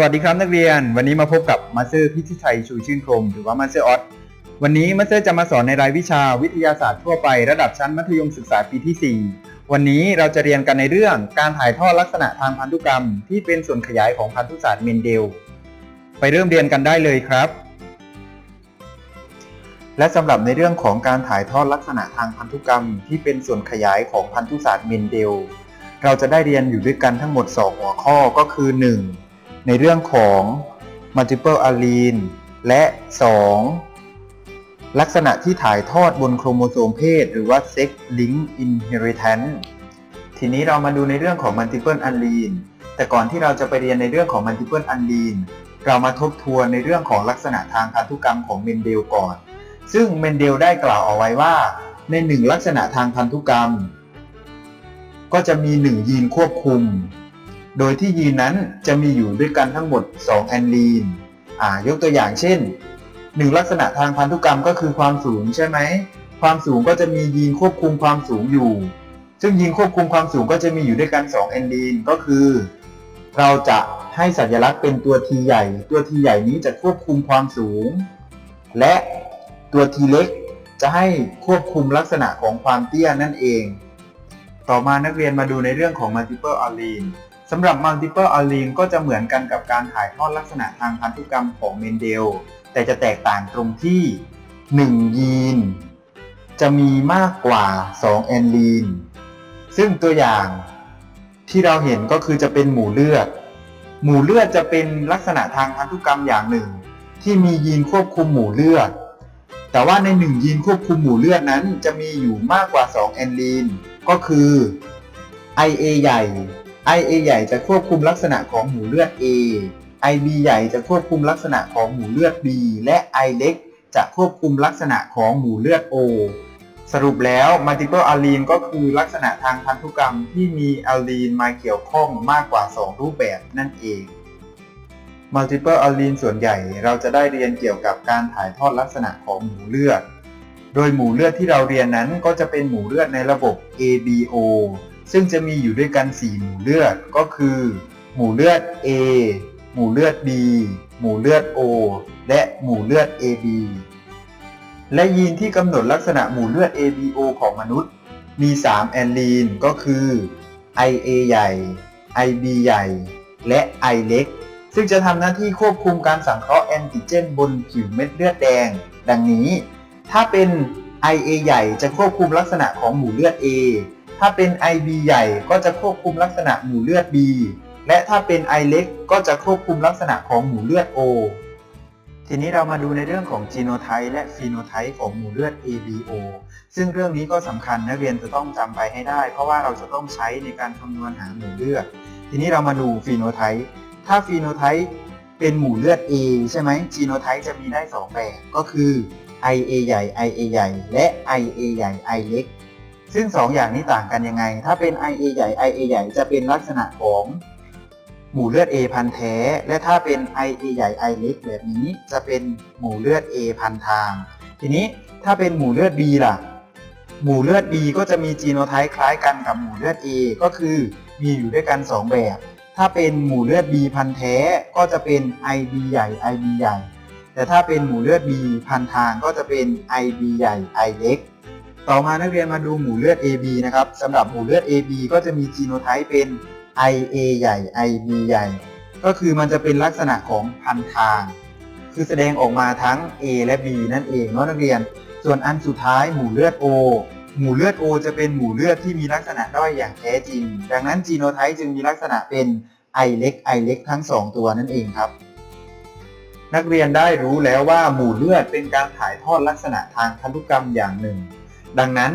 สวัสดีครับนักเรียน วันนี้มาพบกับมาสเตอร์พิชิตชัยชูชื่นพรหมหรือว่ามาสเตอร์ออสวันนี้มาสเตอร์จะมาสอนในรายวิชาวิทยาศาสตร์ทั่วไประดับชั้นมัธยมศึกษาปีที่ 4 วันนี้เราจะเรียนกันในเรื่องการถ่ายทอดลักษณะทางพันธุกรรม ที่เป็นส่วนขยายของพันธุศาสตร์เมนเดล ไปเริ่มเรียนกันได้เลยครับ และสำหรับในเรื่องของการถ่ายทอดลักษณะทางพันธุกรรม ที่เป็นส่วนขยายของพันธุศาสตร์เมนเดล เราจะได้เรียนอยู่ด้วยกันทั้งหมด 2 หัวข้อก็คือ 1. ในเรื่องของ multiple allele และ 2. ลักษณะที่ถ่ายทอดบนโครโมโซมเพศ หรือว่า sex link inheritance ทีนี้เรามาดูในเรื่องของ multiple allele แต่ก่อนที่เราจะไปเรียนในเรื่องของ multiple allele เรามาทบทวนในเรื่องของลักษณะทางพันธุกรรมของเมนเดลก่อน ซึ่งเมนเดลได้กล่าวเอาไว้ว่า ในหนึ่งลักษณะทางพันธุกรรม ก็จะมี1ยีนควบคุม โดยที่ยีนนั้นจะมีอยู่ด้วยกันทั้งหมด 2 แอนลีน อ่ายกตัวอย่างเช่น 1 ลักษณะทางพันธุกรรมก็คือความสูงใช่ไหม ความสูงก็จะมียีนควบคุมความสูงอยู่ ซึ่งยีนควบคุมความสูงก็จะมีอยู่ด้วยกัน 2 แอนลีน ก็คือ เราจะให้สัญลักษณ์เป็นตัว T ใหญ่ ตัว T ใหญ่นี้จะควบคุมความสูง และตัว T เล็กจะให้ควบคุมลักษณะของความเตี้ยนั่นเอง ต่อมานักเรียนมาดูในเรื่องของ multiple allele สำหรับ multiple allele ก็จะเหมือนกันกับการถ่ายทอดลักษณะทางพันธุกรรมของเมนเดล แต่จะแตกต่างตรงที่ 1 ยีน จะมีมากกว่า 2 แอนลีน ซึ่งตัวอย่างที่เราเห็นก็คือจะเป็นหมู่เลือด หมู่เลือดจะเป็นลักษณะทางพันธุกรรมอย่างหนึ่ง ที่มียีนควบคุมหมู่เลือด แต่ว่าใน 1 ยีนควบคุมหมู่เลือดนั้นจะมีอยู่มากกว่า 2 แอนลีน ก็คือ IA ใหญ่ IA ใหญ่จะควบคุมลักษณะของหมู่เลือด A IB ใหญ่จะควบคุมลักษณะของหมู่เลือด B และ I เล็กจะควบคุมลักษณะของหมู่เลือด O สรุปแล้ว multiple allele ก็คือลักษณะทางพันธุกรรมที่มี allele มาเกี่ยวข้องมากกว่า 2 รูปแบบนั่นเอง multiple allele ส่วนใหญ่เราจะได้เรียนเกี่ยวกับการถ่ายทอดลักษณะของหมู่เลือด โดยหมู่เลือดที่เราเรียนนั้นก็จะเป็นหมู่เลือดในระบบ ABO ซึ่งจะมีอยู่ด้วยกัน 4 หมู่เลือดก็คือ หมู่เลือด A หมู่เลือด B หมู่เลือด O และหมู่เลือด AB และยีนที่กำหนดลักษณะหมู่เลือด ABO ของมนุษย์ มี 3 แอนลีนก็คือ IA ใหญ่ IB ใหญ่ และ I เล็ก ซึ่งจะทำหน้าที่ควบคุมการสังเคราะห์แอนติเจนบนผิวเม็ดเลือดแดง ดังนี้ ถ้าเป็น IA ใหญ่จะควบคุมลักษณะของหมู่เลือด A ถ้าเป็น IB ใหญ่ก็จะควบคุมลักษณะหมู่เลือด B และถ้าเป็น I เล็กก็จะควบคุมลักษณะของหมู่เลือด O ทีนี้เรามาดูในเรื่องของจีโนไทป์และฟีโนไทป์ของหมู่เลือด ABO ซึ่งเรื่องนี้ก็สำคัญนักเรียนจะต้องจำไปให้ได้ เพราะว่าเราจะต้องใช้ในการคำนวณหาหมู่เลือด ทีนี้เรามาดูฟีโนไทป์ถ้าฟีโนไทป์เป็นหมู่เลือด A ใช่ไหมจีโนไทป์จะมีได้ 2 แบบก็คือ IA ใหญ่ IA ใหญ่ และ IA ใหญ่ I เล็ก ซึ่ง 2 อย่างนี้ต่างกันยังไง ถ้าเป็น IA ใหญ่ IA ใหญ่จะเป็นลักษณะของหมู่เลือด A พันแท้ และถ้าเป็น IA ใหญ่ I เล็กแบบนี้จะเป็นหมู่เลือด A พันทาง ทีนี้ถ้าเป็นหมู่เลือด B ล่ะ หมู่เลือด B ก็จะมีจีโนไทป์คล้ายกันกับหมู่เลือด A ก็คือมีอยู่ด้วยกัน 2 แบบ ถ้าเป็นหมู่เลือด B พันแท้ก็จะเป็น IB ใหญ่ IB ใหญ่ แต่ถ้าเป็นหมู่เลือด B พันทางก็จะเป็น IB ใหญ่ I เล็ก ต่อมานักเรียนมาดูหมู่เลือด AB นะครับสำหรับหมู่เลือด AB ก็จะมีจีโนไทป์เป็น IA ใหญ่ IB ใหญ่ ก็คือมันจะเป็นลักษณะของพันทาง คือแสดงออกมาทั้ง A และ B นั่นเองเนาะนักเรียน ส่วนอันสุดท้ายหมู่เลือด O หมู่เลือด O จะเป็นหมู่เลือดที่มีลักษณะด้อยอย่างแท้จริง ดังนั้นจีโนไทป์จึงมีลักษณะเป็น I เล็ก I เล็กทั้ง 2 ตัวนั่นเองครับ นักเรียนได้รู้แล้วว่าหมู่เลือดเป็นการถ่ายทอดลักษณะทางพันธุกรรมอย่างหนึ่ง ดังนั้น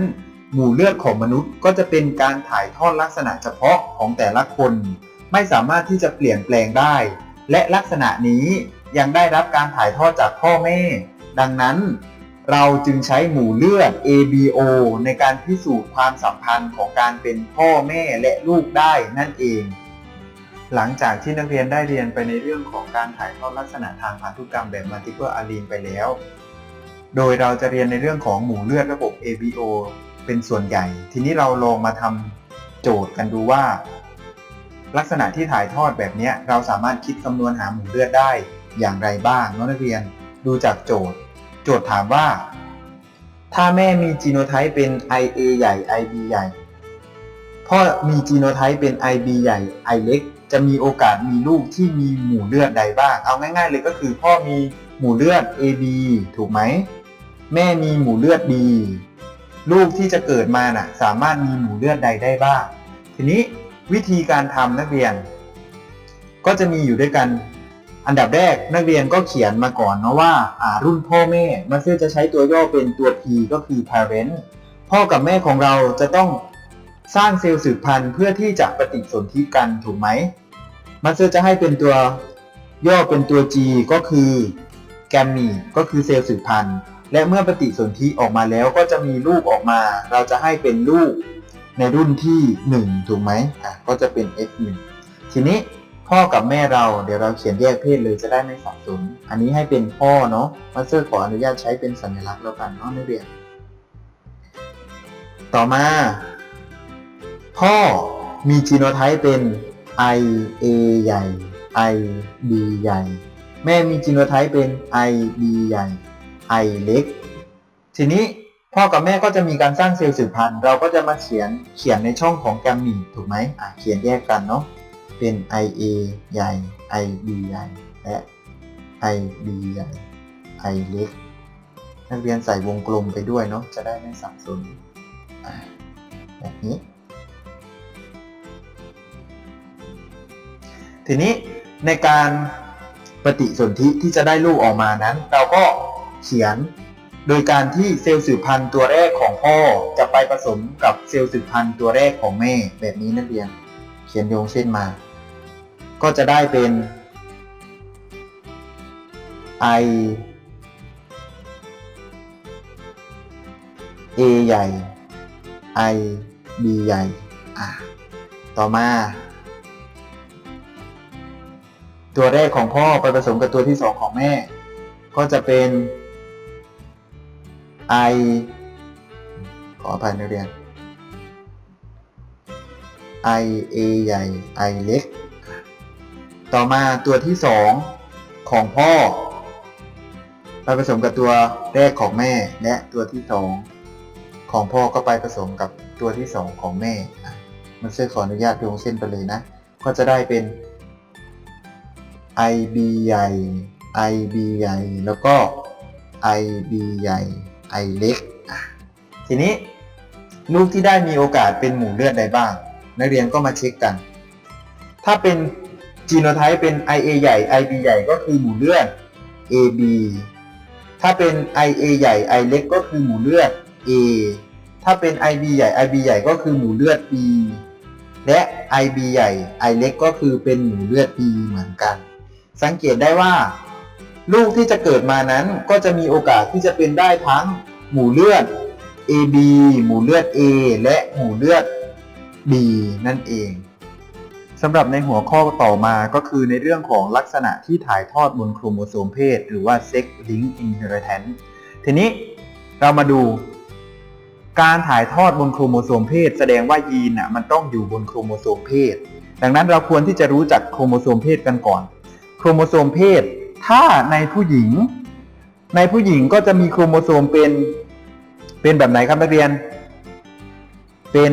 หมู่เลือดของมนุษย์ก็จะเป็นการถ่ายทอดลักษณะเฉพาะของแต่ละคน ไม่สามารถที่จะเปลี่ยนแปลงได้ และลักษณะนี้ยังได้รับการถ่ายทอดจากพ่อแม่ ดังนั้น เราจึงใช้หมู่เลือด ABO ในการพิสูจน์ความสัมพันธ์ของการเป็นพ่อแม่และลูกได้นั่นเอง หลังจากที่นักเรียนได้เรียนไปในเรื่องของการถ่ายทอดลักษณะทางพันธุกรรมแบบ multiple allele ไปแล้ว โดยเราจะเรียนในเรื่องของหมู่เลือดระบบ ABO เป็นส่วนใหญ่ ทีนี้เราลองมาทำโจทย์กันดูว่า ลักษณะที่ถ่ายทอดแบบนี้เราสามารถคิดคำนวณหาหมู่เลือดได้อย่างไรบ้างนักเรียนดูจากโจทย์ โจทย์ถามว่า ถ้าแม่มีจีโนไทป์เป็น IA ใหญ่ IB ใหญ่ พ่อมีจีโนไทป์เป็น IB ใหญ่ I เล็ก จะมีโอกาสมีลูกที่มีหมู่เลือดใดบ้าง เอาง่าย ๆ เลยก็คือพ่อมีหมู่เลือด AB ถูกไหม แม่มีหมู่เลือด B ลูกที่จะเกิดมาน่ะ สามารถมีหมู่เลือดใดได้บ้าง ทีนี้วิธีการทำนักเรียน ก็จะมีอยู่ด้วยกัน อันดับแรกนักเรียนก็เขียนมาก่อนเนาะว่าอ่ารุ่นพ่อแม่มันซึ่งจะใช้ตัวย่อเป็นตัว P ก็คือ parent พ่อกับแม่ของเราจะต้องสร้างเซลล์สืบพันธุ์เพื่อที่จะปฏิสนธิกันถูกไหมมันซึ่งจะให้เป็นตัวย่อเป็นตัว G ก็คือแกมมีก็คือเซลล์สืบพันธุ์ และเมื่อปฏิสนธิออกมาแล้วก็จะมีลูกออกมา เราจะให้เป็นลูกในรุ่นที่ 1 ถูกไหมอะก็จะเป็น X1 ทีนี้พ่อกับแม่เราเดี๋ยวเราเขียนแยกเพศเลยจะได้ไม่สับสนอันนี้ให้เป็นพ่อเนาะมาสเตอร์ขออนุญาตใช้เป็นสัญลักษณ์แล้วกันเนาะนักเรียน ต่อมา พ่อมีจีโนไทป์เป็น I A ใหญ่ I B ใหญ่ แม่มีจีโนไทป์เป็น I B ใหญ่ I เล็ก ทีนี้พ่อกับแม่ก็จะมีการสร้างเซลล์สืบพันธุ์เราก็จะมาเขียนเขียนในช่องของแกมมีถูกไหมอะเขียนแยกกันเนาะเป็น IA ใหญ่ IB ใหญ่และ IB ใหญ่ I เล็กนักเรียนใส่วงกลมไปด้วยเนาะจะได้ไม่สับสนแบบนี้ ทีนี้ในการปฏิสนธิที่จะได้ลูกออกมานั้น เราก็ เขียน โดยการที่เซลล์สืบพันธุ์ตัวแรกของพ่อจะไปผสมกับเซลล์สืบพันธุ์ตัวแรกของแม่แบบนี้นักเรียน เขียนโยงเส้นมา ก็จะได้เป็น I A ใหญ่ I B ใหญ่อะต่อมา ตัวแรกของพ่อไปผสมกับตัวที่สองของแม่ ก็จะเป็น I ขออภัยนักเรียน I A ใหญ่ I เล็ก ต่อมาตัวที่สองของพ่อไปผสมกับตัวแรกของแม่และตัวที่สองของพ่อก็ไปผสมกับตัวที่สองของแม่มันเส้นขออนุญาตโยงเส้นไปเลยนะ ก็จะได้เป็น IB ใหญ่ IB ใหญ่ แล้วก็ IB ใหญ่ I เล็กทีนี้ลูกที่ได้มีโอกาสเป็นหมู่เลือดใดบ้าง นักเรียนก็มาเช็คกัน ถ้าเป็นจีโนไทป์เป็น IA ใหญ่ IB ใหญ่ก็คือหมู่เลือด AB ถ้าเป็น IA ใหญ่ I เล็กก็คือหมู่เลือด A ถ้าเป็น IB ใหญ่ IB ใหญ่ก็คือหมู่เลือด B และ IB ใหญ่ I เล็กก็คือเป็นหมู่เลือด B เหมือนกัน สังเกตได้ว่า ลูกที่จะเกิดมานั้นก็จะมีโอกาสที่จะเป็นได้ทั้งหมู่เลือด AB หมู่เลือด A และหมู่เลือด B นั่นเองสำหรับในหัวข้อต่อมาก็คือในเรื่องของลักษณะที่ถ่ายทอดบนโครโมโซมเพศ หรือว่า sex link inheritance ทีนี้เรามาดู การถ่ายทอดบนโครโมโซมเพศ แสดงว่ายีนอะมันต้องอยู่บนโครโมโซมเพศ ดังนั้นเราควรที่จะรู้จักโครโมโซมเพศกันก่อน โครโมโซมเพศ ถ้าในผู้หญิง ในผู้หญิงก็จะมีโครโมโซมเป็น เป็นแบบไหนครับนักเรียน เป็น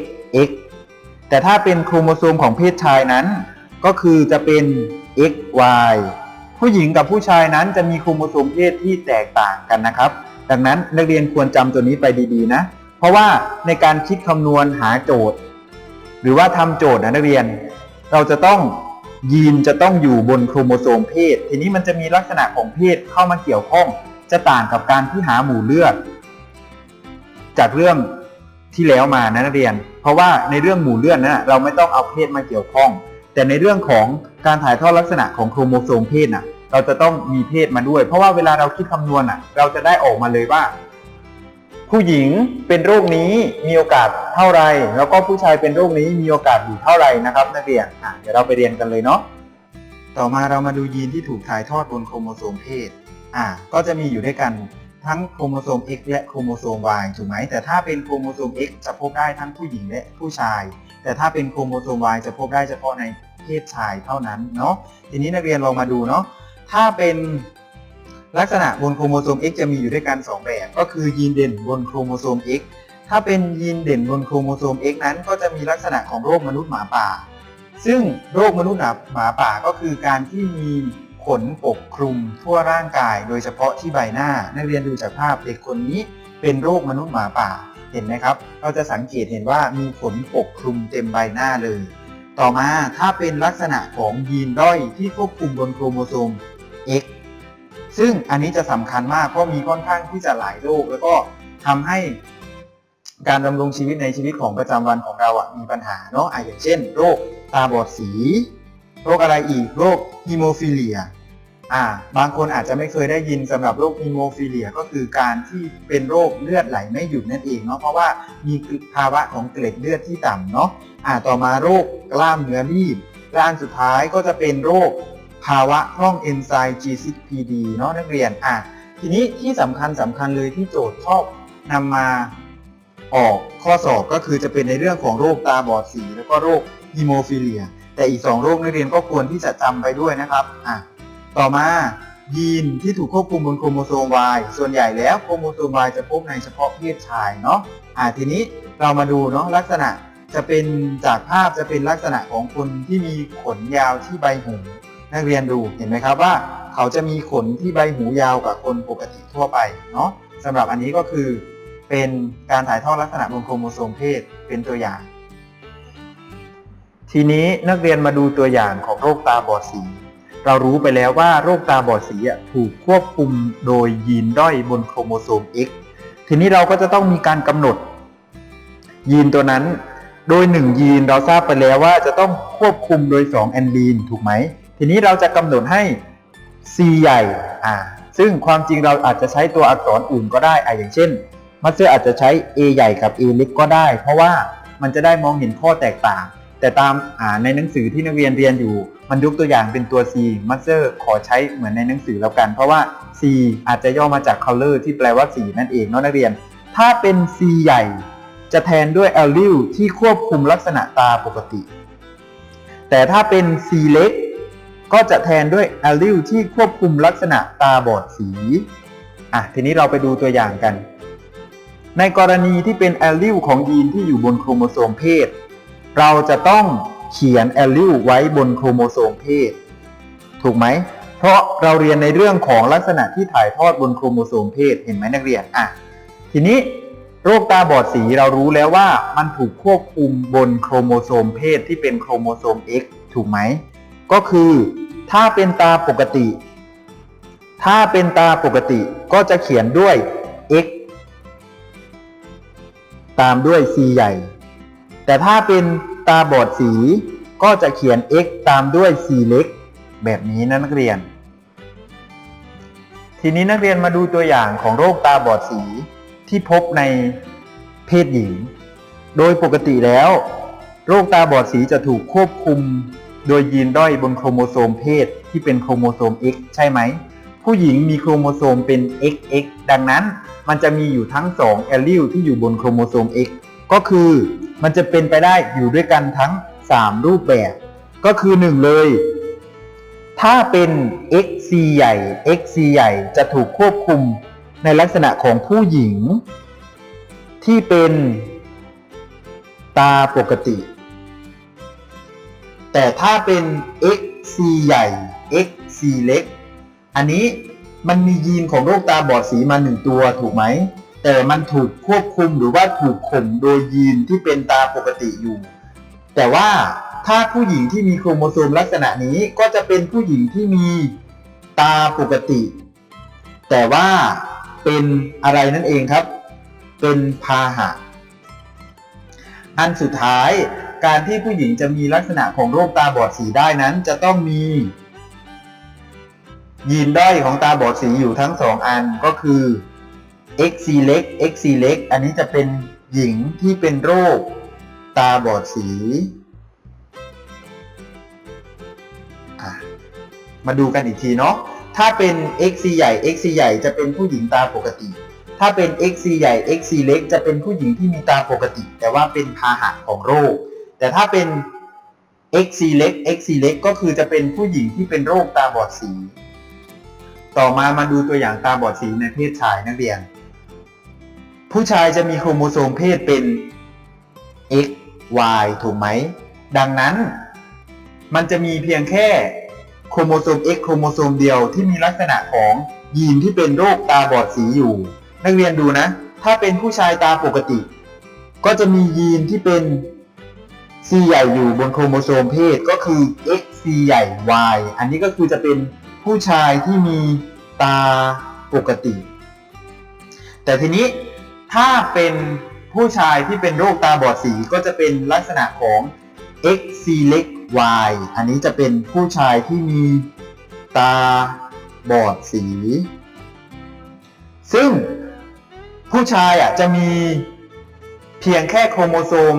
XX แต่ถ้าเป็นโครโมโซมของเพศชายนั้น ก็คือจะเป็น XY ผู้หญิงกับผู้ชายนั้นจะมีโครโมโซมเพศที่แตกต่างกันนะครับ ดังนั้นนักเรียนควรจำตัวนี้ไปดีๆนะ เพราะว่าในการคิดคำนวณหาโจทย์ หรือว่าทำโจทย์นะนักเรียน เราจะต้อง ยีนจะต้องอยู่บนโครโมโซมเพศ ทีนี้มันจะมีลักษณะของเพศเข้ามาเกี่ยวข้อง จะต่างกับการที่หาหมู่เลือด จากเรื่องที่แล้วมานะนักเรียน เพราะว่าในเรื่องหมู่เลือดนะเราไม่ต้องเอาเพศมาเกี่ยวข้อง แต่ในเรื่องของการถ่ายทอดลักษณะของโครโมโซมเพศน่ะ เราจะต้องมีเพศมาด้วย เพราะว่าเวลาเราคิดคำนวณน่ะ เราจะได้ออกมาเลยว่า ผู้หญิงเป็นโรคนี้มีโอกาสเท่าไร แล้วก็ผู้ชายเป็นโรคนี้มีโอกาสอยู่เท่าไรนะครับ นักเรียนอะเดี๋ยวเราไปเรียนกันเลยเนาะต่อมาเรามาดูยีนที่ถูกถ่ายทอดบนโครโมโซมเพศอะก็จะมีอยู่ด้วยกันทั้งโครโมโซม X และโครโมโซม Y ถูกไหมแต่ถ้าเป็นโครโมโซม X จะพบได้ทั้งผู้หญิงและผู้ชาย แต่ถ้าเป็นโครโมโซม Y จะพบได้เฉพาะในเพศชายเท่านั้นเนาะทีนี้นักเรียนลองมาดูเนาะถ้าเป็น ลักษณะบนโครโมโซม X จะมีอยู่ด้วยกัน 2 แบบ ก็คือยีนเด่นบนโครโมโซม X ถ้าเป็นยีนเด่นบนโครโมโซม X นั้นก็จะมีลักษณะของโรคมนุษย์หมาป่า ซึ่งโรคมนุษย์หมาป่าก็คือการที่มีขนปกคลุมทั่วร่างกาย โดยเฉพาะที่ใบหน้า นักเรียนดูจากภาพเด็กคนนี้เป็นโรคมนุษย์หมาป่า เห็นไหมครับ เราจะสังเกตเห็นว่ามีขนปกคลุมเต็มใบหน้าเลย ต่อมาถ้าเป็นลักษณะของยีนด้อยที่ควบคุมบนโครโมโซม X ซึ่งอันนี้จะสำคัญมากเพราะมีค่อนข้างที่จะหลายโรคแล้วก็ทำให้การดำรงชีวิตในชีวิตของประจำวันของเราอะมีปัญหาเนาะอย่างเช่น โรคตาบอดสี โรคอะไรอีกโรคฮีโมฟิเลียอ่าบางคนอาจจะไม่เคยได้ยินสำหรับโรคฮีโมฟิเลียก็คือการที่เป็นโรคเลือดไหลไม่หยุดนั่นเองเนาะเพราะว่ามีภาวะของเกล็ดเลือดที่ต่ำเนาะอ่าต่อมาโรคกล้ามเนื้อรีบและอันสุดท้ายก็จะเป็นโรค ภาวะพร่องเอนไซม์ G6PD เนาะนักเรียนอะทีนี้ที่สำคัญสำคัญเลยที่โจทย์ชอบนำมาออกข้อสอบก็คือจะเป็นในเรื่องของโรคตาบอดสี แล้วก็โรคฮีโมฟิเลีย แต่อีก 2 โรคนักเรียนก็ควรที่จะจำไปด้วยนะครับอะต่อมายีนที่ถูกควบคุมบนโครโมโซม Y ส่วนใหญ่แล้วโครโมโซม Y จะพบในเฉพาะเพศชายเนาะอะทีนี้เรามาดูเนาะลักษณะจะเป็นจากภาพจะเป็นลักษณะของคนที่มีขนยาวที่ใบหู นักเรียนดูเห็นไหมครับว่า เขาจะมีขนที่ใบหูยาวกว่าคนปกติทั่วไปเนาะสำหรับอันนี้ก็คือ เป็นการถ่ายทอดลักษณะบนโครโมโซมเพศเป็นตัวอย่าง ทีนี้นักเรียนมาดูตัวอย่างของโรคตาบอดสี เรารู้ไปแล้วว่าโรคตาบอดสีถูกควบคุมโดยยีนด้อยบนโครโมโซม X ทีนี้เราก็จะต้องมีการกำหนด ยีนตัวนั้น โดย 1 ยีนเราทราบไปแล้วว่าจะต้องควบคุมโดย 2 แอนลีนถูกไหม ทีนี้เราจะกำหนดให้ C ใหญ่อ่าซึ่งความจริงเราอาจจะใช้ตัวอักษรอื่นก็ได้อ่าอย่างเช่นมัสเซอร์อาจจะใช้ A ใหญ่กับ A เล็กก็ได้ เพราะว่ามันจะได้มองเห็นข้อแตกต่าง แต่ตามอ่าในหนังสือที่นักเรียนเรียนอยู่ มันยกตัวอย่างเป็นตัว C มัสเซอร์ขอใช้เหมือนในหนังสือแล้วกัน เพราะว่า C อาจจะย่อมาจาก color ที่แปลว่าสีนั่นเองเนาะนักเรียน ถ้าเป็น C ใหญ่จะแทนด้วย allele ที่ควบคุมลักษณะตาปกติ แต่ถ้าเป็น C เล็ก ก็จะแทนด้วย allele ที่ควบคุมลักษณะตาบอดสี อะ ทีนี้เราไปดูตัวอย่างกัน ในกรณีที่เป็น allele ของยีนที่อยู่บนโครโมโซมเพศ เราจะต้องเขียน allele ไว้บนโครโมโซมเพศ ถูกไหม เพราะเราเรียนในเรื่องของลักษณะที่ถ่ายทอดบนโครโมโซมเพศ เห็นไหมนักเรียน อะ ทีนี้โรคตาบอดสีเรารู้แล้วว่ามันถูกควบคุมบนโครโมโซมเพศที่เป็นโครโมโซม X ถูกไหม ก็คือ ถ้าเป็นตาปกติ ถ้าเป็นตาปกติก็จะเขียนด้วย x ตามด้วย c ใหญ่ แต่ถ้าเป็นตาบอดสี ก็จะเขียน x ตามด้วย c เล็ก แบบนี้นะนักเรียน ทีนี้นักเรียนมาดูตัวอย่างของโรคตาบอดสีที่พบในเพศหญิง โดยปกติแล้ว โรคตาบอดสีจะถูกควบคุม โดยยีนด้อยบนโครโมโซมเพศที่เป็นโครโมโซม X ใช่ไหม ผู้หญิงมีโครโมโซมเป็น XX ดังนั้น มันจะมีอยู่ทั้ง 2 แอลลิลที่อยู่บนโครโมโซม X ก็คือมันจะเป็นไปได้อยู่ด้วยกันทั้ง 3 รูปแบบ ก็คือ 1 เลย ถ้าเป็น XC ใหญ่ XC ใหญ่จะถูกควบคุมในลักษณะของผู้หญิง ที่เป็นตาปกติ แต่ถ้าเป็น XC ใหญ่ XC เล็ก อันนี้มันมียีนของโรคตาบอดสีมาหนึ่งตัวถูกไหม แต่มันถูกควบคุมหรือว่าถูกข่มโดยยีนที่เป็นตาปกติอยู่ แต่ว่าถ้าผู้หญิงที่มีโครโมโซมลักษณะนี้ก็จะเป็นผู้หญิงที่มีตาปกติ แต่ว่าเป็นอะไรนั่นเองครับ เป็นพาหะ อันสุดท้าย การที่ผู้หญิงจะมีลักษณะของโรคตาบอดสีได้นั้น จะต้องมียีนด้อยของตาบอดสีอยู่ทั้งสองอันก็คือ XC เล็ก XC เล็ก อันนี้จะเป็นหญิงที่เป็นโรคตาบอดสี มาดูกันอีกทีเนาะ ถ้าเป็น XC ใหญ่ XC ใหญ่จะเป็นผู้หญิงตาปกติ ถ้าเป็น XC ใหญ่ XC เล็ก จะเป็นผู้หญิงที่มีตาปกติ แต่ว่าเป็นพาหะของโรค แต่ถ้าเป็น XC เล็ก XC เล็กก็คือจะเป็นผู้หญิงที่เป็นโรคตาบอดสี ต่อมามาดูตัวอย่างตาบอดสีในเพศชายนักเรียน ผู้ชายจะมีโครโมโซมเพศเป็น X Y ถูกไหม ดังนั้น มันจะมีเพียงแค่โครโมโซม X โครโมโซมเดียวที่มีลักษณะของยีนที่เป็นโรคตาบอดสีอยู่ นักเรียนดูนะ ถ้าเป็นผู้ชายตาปกติ ก็จะมียีนที่เป็น C ใหญ่อยู่บนโครโมโซมเพศก็คือ XC ใหญ่ Y อันนี้ก็คือจะเป็นผู้ชายที่มีตาปกติ แต่ทีนี้ถ้าเป็นผู้ชายที่เป็นโรคตาบอดสีก็จะเป็นลักษณะของ XC เล็ก Y อันนี้จะเป็นผู้ชายที่มีตาบอดสี ซึ่งผู้ชายอะจะมีเพียงแค่โครโมโซม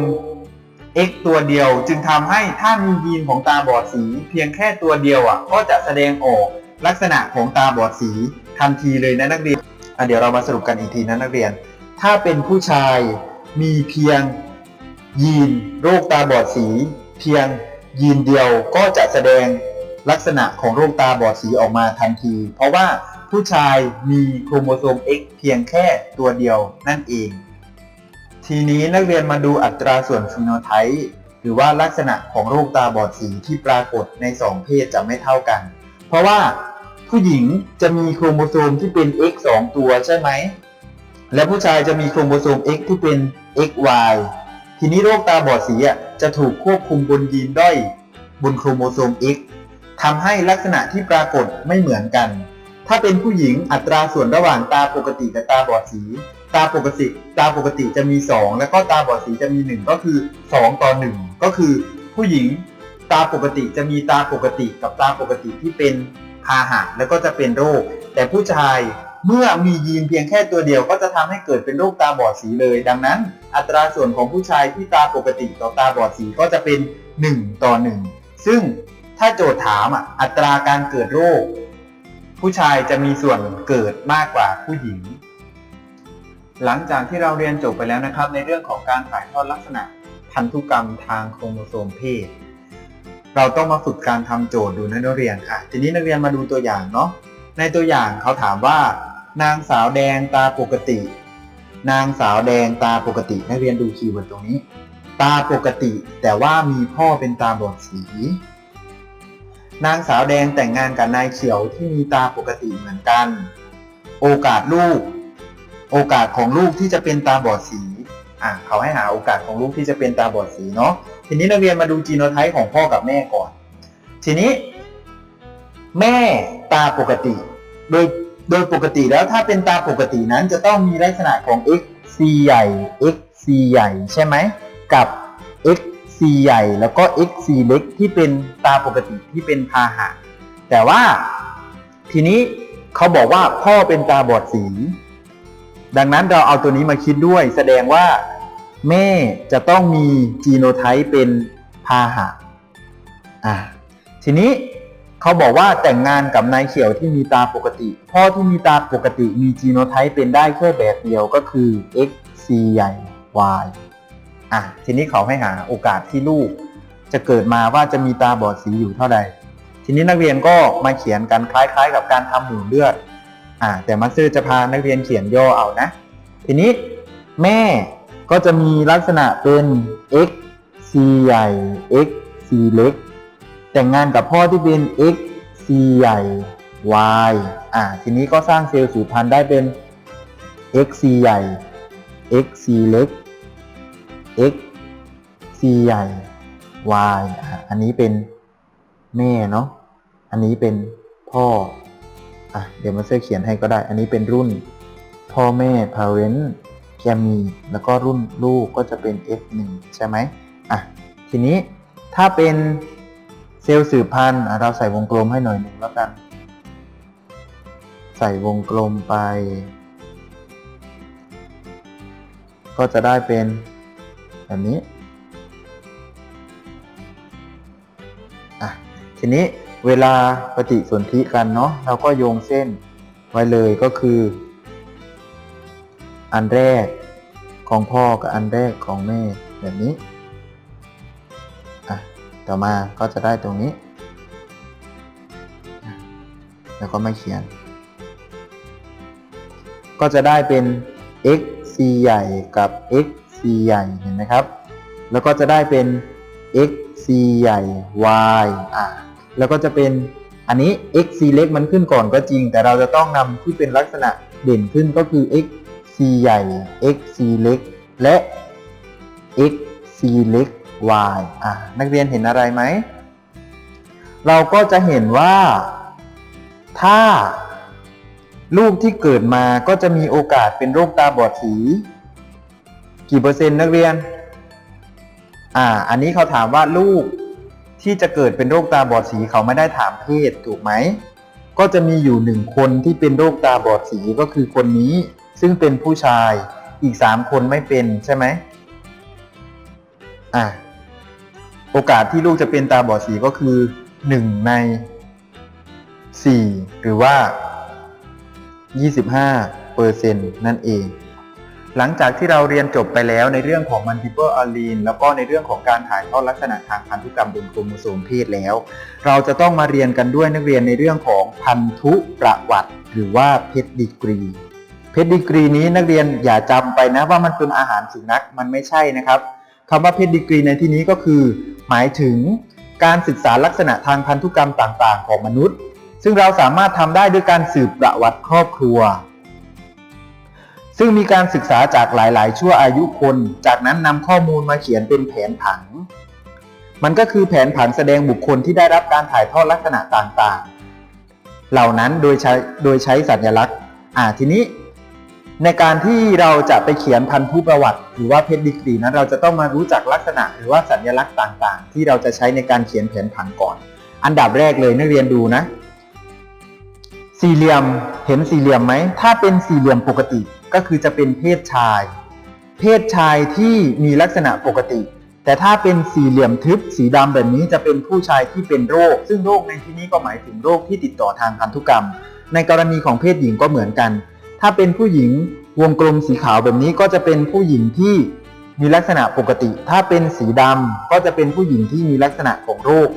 X ตัวเดียวจึงทำให้ถ้ามียีนของตาบอดสี เพียงแค่ตัวเดียวอะก็จะแสดงออกลักษณะของตาบอดสีทันทีเลยนะนักเรียนอะเดี๋ยวเรามาสรุปกันอีกทีนะนักเรียน ถ้าเป็นผู้ชายมีเพียงยีนโรคตาบอดสี เพียงยีนเดียวก็จะแสดงลักษณะของโรคตาบอดสีออกมาทันที เพราะว่าผู้ชายมีโครโมโซม X เพียงแค่ตัวเดียวนั่นเอง ทีนี้นักเรียนมาดูอัตราส่วนฟีโนไทป์หรือว่าลักษณะของโรคตาบอดสีที่ปรากฏใน 2 เพศจะไม่เท่ากัน เพราะว่าผู้หญิงจะมีโครโมโซมที่เป็น X 2 ตัวใช่ไหม และผู้ชายจะมีโครโมโซม X ที่เป็น XY ทีนี้โรคตาบอดสีจะถูกควบคุมบนยีนด้อยบนโครโมโซม X ทำให้ลักษณะที่ปรากฏไม่เหมือนกัน ถ้าเป็นผู้หญิงอัตราส่วนระหว่างตาปกติกับตาบอดสี ตาปกติตาปกติจะมี 2 แล้วก็ตาบอดสีจะมี 1 ก็คือ 2 ต่อ 1 ก็คือผู้หญิงตาปกติจะมีตาปกติกับตาปกติที่เป็นพาหะแล้วก็จะเป็นโรค แต่ผู้ชายเมื่อมียีนเพียงแค่ตัวเดียวก็จะทำให้เกิดเป็นโรคตาบอดสีเลย ดังนั้น อัตราส่วนของผู้ชายที่ตาปกติต่อตาบอดสีก็จะเป็น 1 ต่อ 1 ซึ่งถ้าโจทย์ถามอะอัตราการเกิดโรค ผู้ชายจะมีส่วนเกิดมากกว่าผู้หญิง หลังจากที่เราเรียนจบไปแล้วนะครับ ในเรื่องของการถ่ายทอดลักษณะพันธุกรรมทางโครโมโซมเพศ เราต้องมาฝึกการทำโจทย์ดูนะนักเรียนอะทีนี้นักเรียนมาดูตัวอย่างเนาะในตัวอย่างเขาถามว่า นางสาวแดงตาปกติ นางสาวแดงตาปกติ นักเรียนดูคีย์เวิร์ดตรงนี้ ตาปกติ แต่ว่ามีพ่อเป็นตาบอดสี นางสาวแดงแต่งงานกับนายเขียวที่มีตาปกติเหมือนกัน โอกาสลูก โอกาสของลูกที่จะเป็นตาบอดสีอะเขาให้หาโอกาสของลูกที่จะเป็นตาบอดสีเนาะทีนี้นักเรียนมาดูจีโนไทป์ของพ่อกับแม่ก่อน ทีนี้ แม่ตาปกติ โดยโดยปกติแล้วถ้าเป็นตาปกตินั้นจะต้องมีลักษณะของ XC ใหญ่ XC ใหญ่ใช่ไหมกับ XC ใหญ่แล้วก็ XC เล็กที่เป็นตาปกติที่เป็นพาหะแต่ว่าทีนี้เขาบอกว่าพ่อเป็นตาบอดสี ดังนั้นเราเอาตัวนี้มาคิดด้วย แสดงว่าแม่จะต้องมีจีโนไทป์เป็นพาหะอะทีนี้เขาบอกว่าแต่งงานกับนายเขียวที่มีตาปกติ พ่อที่มีตาปกติมีจีโนไทป์เป็นได้แค่แบบเดียวก็คือ XC ใหญ่ Y อะทีนี้เขาให้หาโอกาสที่ลูก จะเกิดมาว่าจะมีตาบอดสีอยู่เท่าใด ทีนี้นักเรียนก็มาเขียนกันคล้ายๆ กับการทำหมู่เลือด อ่าแต่มาสเตอร์จะพานักเรียนเขียนย่อเอานะ ทีนี้แม่ก็จะมีลักษณะเป็น x c ใหญ่ x c เล็ก แต่งงานกับพ่อที่เป็น x c ใหญ่ y อ่าทีนี้ก็สร้างเซลล์สืบพันธุ์ได้เป็น x c ใหญ่ x c เล็ก x c ใหญ่ y อ่าอันนี้เป็นแม่เนาะ อันนี้เป็นพ่อ อะเดี๋ยวมาเซอร์เขียนให้ก็ได้ อันนี้เป็นรุ่นพ่อแม่ parent แกมี แล้วก็รุ่นลูกก็จะเป็น F1 ใช่ไหมอะทีนี้ถ้าเป็นเซลล์สืบพันธุ์เราใส่วงกลมให้หน่อยหนึ่งแล้วกัน ใส่วงกลมไป ก็จะได้เป็นแบบนี้อะทีนี้ เวลาปฏิสนธิกันเนาะเราก็โยงเส้นไว้เลยก็คือ อันแรกของพ่อกับอันแรกของแม่แบบนี้อะต่อมาก็จะได้ตรงนี้ แล้วก็ไมาเขียน ก็จะได้เป็น x c ใหญ่กับ x c ใหญ่เห็นไหมครับ แล้วก็จะได้เป็น x c ใหญ่ y อะ แล้วก็จะเป็นอันนี้ x c เล็กมันขึ้นก่อนก็จริง แต่เราจะต้องนำที่เป็นลักษณะเด่นขึ้นก็คือ x c ใหญ่ x c เล็ก และ x c เล็ก y อะนักเรียนเห็นอะไรไหม เราก็จะเห็นว่า ถ้าลูกที่เกิดมาก็จะมีโอกาสเป็นโรคตาบอดสี กี่เปอร์เซ็นต์นักเรียน อ่า อันนี้เขาถามว่าลูก ที่จะเกิดเป็นโรคตาบอดสีเขาไม่ได้ถามเพศถูกไหม ก็จะมีอยู่หนึ่งคนที่เป็นโรคตาบอดสีก็คือคนนี้ ซึ่งเป็นผู้ชายอีกสามคนไม่เป็นใช่ไหมอ่าโอกาสที่ลูกจะเป็นตาบอดสีก็คือหนึ่งในสี่หรือว่า 25เปอร์เซ็นต์นั่นเอง หลังจากที่เราเรียนจบไปแล้วในเรื่องของ multiple allele แล้วก็ในเรื่องของการถ่ายทอดลักษณะทางพันธุกรรมบนโครโมโซมเพศแล้ว เราจะต้องมาเรียนกันด้วยนักเรียนในเรื่องของพันธุประวัติ หรือว่าเพดดิกรีเพดดิกรีนี้นักเรียนอย่าจำไปนะว่ามันเป็นอาหารสุนัขมันไม่ใช่นะครับคำว่าเพดดิกรีในที่นี้ก็คือ หมายถึงการศึกษาลักษณะทางพันธุกรรมต่างๆ ของมนุษย์ ซึ่งเราสามารถทำได้ด้วยการสืบประวัติครอบครัว ซึ่งมีการศึกษาจากหลาย ๆ ชั่วอายุคน จากนั้นนำข้อมูลมาเขียนเป็นแผนผัง มันก็คือแผนผังแสดงบุคคลที่ได้รับการถ่ายทอดลักษณะต่าง ๆ เหล่านั้นโดยใช้โดยใช้สัญลักษณ์ อ่าทีนี้ ในการที่เราจะไปเขียนพันธุประวัติ หรือว่าเพดดิกรีนั้นเราจะต้องมารู้จักลักษณะ หรือว่าสัญลักษณ์ต่าง ๆ ที่เราจะใช้ในการเขียนแผนผังก่อน อันดับแรกเลยนักเรียนดูนะ สี่เหลี่ยมเห็นสี่เหลี่ยมไหมถ้าเป็นสี่เหลี่ยมปกติ ก็คือจะเป็นเพศชาย เพศชายที่มีลักษณะปกติ แต่ถ้าเป็นสี่เหลี่ยมทึบสีดำแบบนี้จะเป็นผู้ชายที่เป็นโรค ซึ่งโรคในที่นี้ก็หมายถึงโรคที่ติดต่อทางพันธุกรรม ในกรณีของเพศหญิงก็เหมือนกัน ถ้าเป็นผู้หญิงวงกลมสีขาวแบบนี้ก็จะเป็นผู้หญิงที่มีลักษณะปกติ ถ้าเป็นสีดำก็จะเป็นผู้หญิงที่มีลักษณะของโรค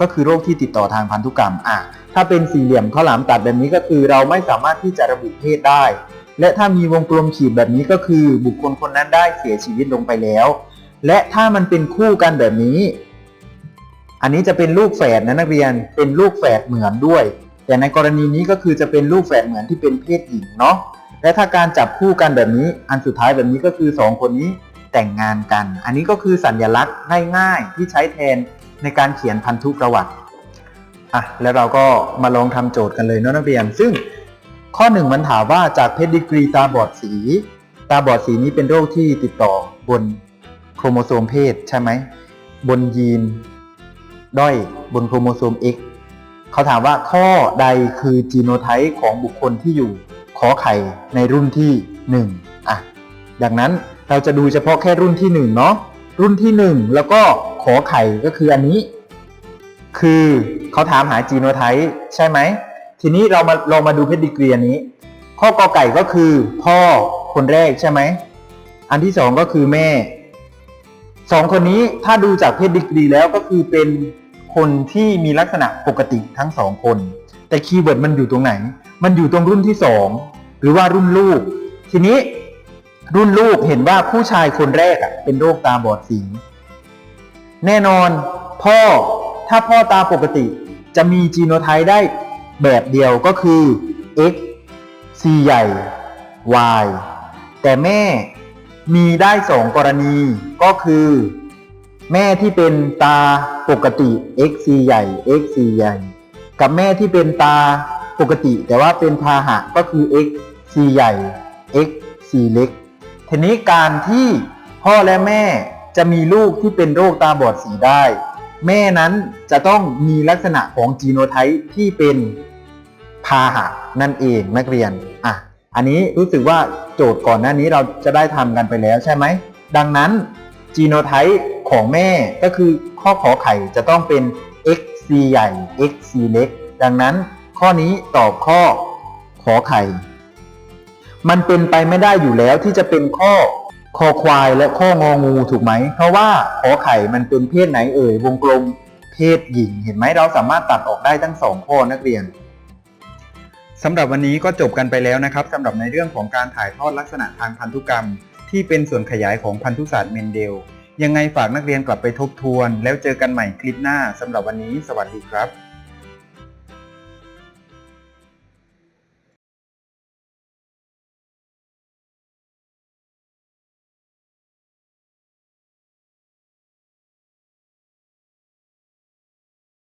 ก็คือโรคที่ติดต่อทางพันธุกรรมอะถ้าเป็นสี่เหลี่ยมข้าวหลามตัดแบบนี้ก็คือเราไม่สามารถที่จะระบุเพศได้ และถ้ามีวงกลมขีดแบบนี้ก็คือบุคคลคนนั้นได้เสียชีวิตลงไปแล้ว และถ้ามันเป็นคู่กันแบบนี้ อันนี้จะเป็นลูกแฝดนะนักเรียนเป็นลูกแฝดเหมือนด้วย แต่ในกรณีนี้ก็คือจะเป็นลูกแฝดเหมือนที่เป็นเพศหญิงเนาะและถ้าการจับคู่กันแบบนี้ อันสุดท้ายแบบนี้ก็คือสองคนนี้แต่งงานกัน อันนี้ก็คือสัญลักษณ์ง่ายๆที่ใช้แทนในการเขียนพันธุประวัติอะแล้วเราก็มาลองทำโจทย์กันเลยเนาะนักเรียน ซึ่ง ข้อหนึ่งมันถามว่าจากเพดดิกรีตาบอดสี ตาบอดสีนี้เป็นโรคที่ติดต่อบนโครโมโซมเพศใช่ไหม บนยีน ด้อยบนโครโมโซม X เขาถามว่าข้อใดคือจีโนไทป์ของบุคคลที่อยู่ขอไข่ในรุ่นที่1อะดังนั้นเราจะดูเฉพาะแค่รุ่นที่1เนาะรุ่นที่ 1 แล้วก็ขอไข่ก็คืออันนี้ คือเขาถามหาจีโนไทป์ใช่ไหม ทีนี้เรามาลองมาดูเพดดิกรีอันนี้ ข้อกอไก่ก็คือพ่อคนแรกใช่ไหม อันที่สองก็คือแม่สองคนนี้ถ้าดูจากเพศดิกรีแล้วก็คือเป็นคนที่มีลักษณะปกติทั้งสองคน แต่คีย์เวิร์ดมันอยู่ตรงไหน มันอยู่ตรงรุ่นที่สองหรือว่ารุ่นลูก ทีนี้รุ่นลูกเห็นว่าผู้ชายคนแรกอะเป็นโรคตาบอดสีแน่นอนพ่อถ้าพ่อตาปกติจะมีจีโนไทป์ได้ แบบเดียวก็คือ X C ใหญ่ Y แต่แม่มีได้สองกรณีก็คือ แม่ที่เป็นตาปกติ XC ใหญ่ XC ใหญ่ กับแม่ที่เป็นตาปกติ แต่ว่าเป็นพาหะก็คือ XC ใหญ่ XC เล็กทีนี้การที่พ่อและแม่จะมีลูกที่เป็นโรคตาบอดสีได้ แม่นั้นจะต้องมีลักษณะของจีโนไทป์ที่เป็น พาหะนั่นเองนักเรียนอะอันนี้รู้สึกว่าโจทย์ก่อนหน้านี้เราจะได้ทำกันไปแล้วใช่ไหม ดังนั้นจีโนไทป์ของแม่ก็คือข้อขอไข่จะต้องเป็น XC ใหญ่ XC เล็ก ดังนั้นข้อนี้ตอบข้อขอไข่ มันเป็นไปไม่ได้อยู่แล้วที่จะเป็นข้อคอควายและข้ององูถูกไหม เพราะว่าขอไข่มันเป็นเพศไหนเอ่ยวงกลมเพศหญิง เห็นไหมเราสามารถตัดออกได้ทั้งสองข้อนักเรียน สำหรับวันนี้ก็จบกันไปแล้วนะครับสำหรับในเรื่องของการถ่ายทอดลักษณะทางพันธุกรรม ที่เป็นส่วนขยายของพันธุศาสตร์เมนเดล ยังไงฝากนักเรียนกลับไปทบทวน แล้วเจอกันใหม่คลิปหน้าสำหรับวันนี้ สวัสดีครับ